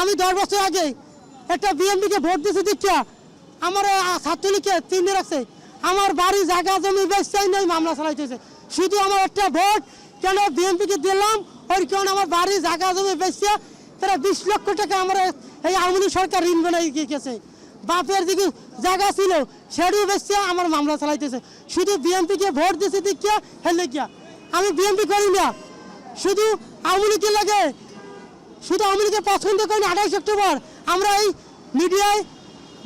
আমি দশ বছর আগে একটা বিএনপিকে ভোট দিয়েছি দীক্ষা আমার ছাত্রলীগকে চিনে রাখছে। আমার বাড়ি জায়গা জমি বেচাই নেই, মামলা চালাইতেছে শুধু আমার একটা ভোট, কেন বিএনপিকে দিলাম? ওই কারণ আমার বাড়ি জায়গা জমি বেচছে তারা বিশ লক্ষ টাকা আমার এই আওয়ামী সরকার ঋণ বানাই গেছে বাপের দিকে জায়গা ছিল, সেটিও বেচছে আমার মামলা চালাইতেছে শুধু বিএনপিকে ভোট দিয়েছে দীক্ষা হেলে গিয়া। আমি বিএনপি করি না। শুধু আওয়ামী লীগের লাগে শুধু আওয়ামী লীগের পছন্দ করি আঠাইশ অক্টোবর। আমরা এই মিডিয়ায়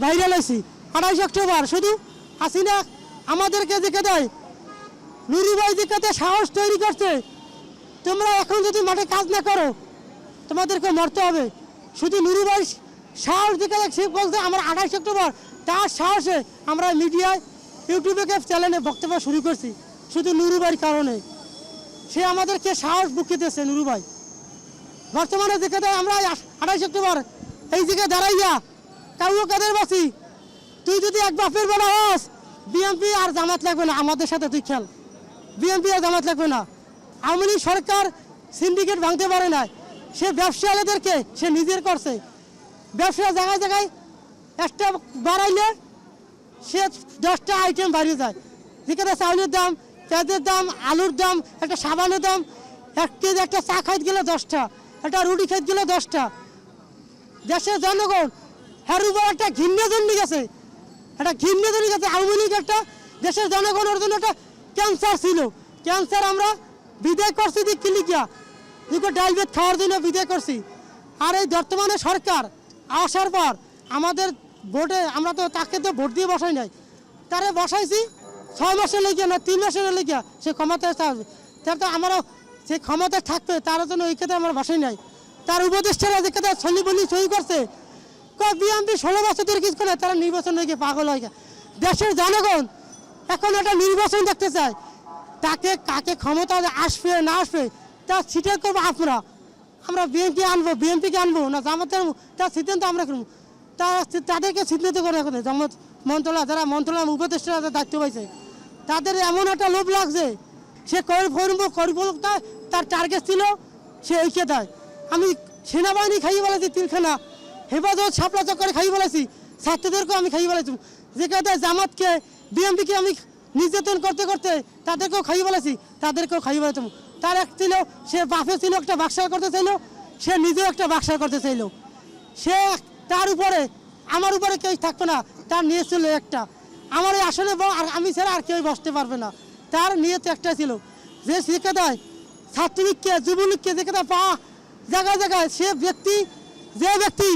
ভাইরাল হয়েছি, আঠাইশ অক্টোবর। শুধু হাসিনা আমাদেরকে দেখে দেয়। নুরুভাই দেখে দেয়, সাহস তৈরি করছে। তোমরা এখন যদি মাঠে কাজ না করো, তোমাদেরকে মরতে হবে। শুধু নুরুভাই সাহস দেখ সে বলতে আমরা আঠাইশ অক্টোবর। তার সাহসে আমরা মিডিয়ায়, ইউটিউবে চ্যানেলে বক্তব্য শুরু করছি, শুধু নুরুভাইয়ের কারণে। সে আমাদেরকে সাহস বুকিয়ে দিয়েছে নুরুভাই বর্তমানে দেয় আমরা আঠাইশ অক্টোবর এই দিকে দাঁড়াইয়া কাউ কাদের বাসি তুই যদি এক বাপের বেলা হস বিএনপি আর জামাত লাগবে না, আমাদের সাথে তুই খেল। বিএনপি আর জামাত লাগবে না। আওয়ামী লীগ সরকার সিন্ডিকেট ভাঙতে পারে না। সে ব্যবসায়ীদেরকে সে নিজের করছে। ব্যবসা জায়গায় জায়গায় একটা বাড়াইলে সে দশটা আইটেম বাড়িয়ে যায় যেখানে চাউলের দাম, পেঁয়াজের দাম, আলুর দাম, একটা সাবানের দাম, এক কেজি একটা চা খাইতে গেলে দশটা। একটা রুটি খাইতে গেলে দশটা। দেশের জনগণ হ্যার উপর একটা ঘিন্নে জন্য গেছে। একটা ঘিন্নে জন্য গেছে, আওয়ামী লীগ একটা দেশের জনগণের জন্য একটা ক্যান্সার ছিল। ক্যান্সার আমরা বিদায় করছি দিক কিলিকিয়া দুটো ডাল খাওয়ার জন্য বিদায় করছি। আর এই বর্তমানে সরকার আসার পর আমাদের ভোটে, আমরা তো তাকে তো ভোট দিয়ে বসাই নাই। তারে বসাইছি, ছয় মাসের লেগে না, তিন মাসের লেগে সে ক্ষমতায় তার তো আমারও সে ক্ষমতায় থাকবে তার জন্য ওই ক্ষেত্রে আমার বসাই নাই। তার উপদেষ্টারা যে কথা সলি বলি সই করছে বিএনপি ষোলো বছর ধরে কিছু করে তারা নির্বাচন হয়ে পাগল হয়ে। দেশের জনগণ এখন একটা নির্বাচন দেখতে চায়। তাকে কাকে ক্ষমতা আসবে না আসবে তা সিটের করব আপনারা আমরা বিএনপি আনব, বিএনপিকে আনব, না জামাতে আনব, তার সিদ্ধান্ত আমরা করব। তা তাদেরকে সিদ্ধান্ত করে রাখতে জামাত মন্ত্রণালয়, যারা মন্ত্রণালয় উপদেষ্টা দায়িত্ব পাইছে, তাদের এমন একটা লোভ লাগছে, সে করে করব করব তার টার্গেট ছিল, সে ঐক্য দেয়। আমি সেনাবাহিনী খাইয়ে বলেছি তিলখানা। হেফাজত সাপলা চক্করে খাইয়ে বলেছি ছাত্রদেরকেও আমি খাইয়ে বলেছি যে কথা জামাতকে, বিএমপিকে আমি নির্যাতন করতে করতে তাদেরকেও খাইয়ে বলেছি তাদেরকেও খাইয়ে বলেতাম তার এক ছিল, সে বাপে ছিল, একটা বাক্সার করতে চাইলো, সে নিজেও একটা বাক্সার করতে চাইলো। সে তার উপরে, আমার উপরে কেউ থাকবে না, তার নিয়ে ছিল একটা। আমার এই আর আমি ছাড়া আর কেউ বসতে পারবে না। তার নিয়ে তো একটা ছিল, যে শিক্ষা দেয় ছাত্রলীগকে যুবলীগকে যে কথা পা জায়গায় জায়গায় সে ব্যক্তি যে ব্যক্তি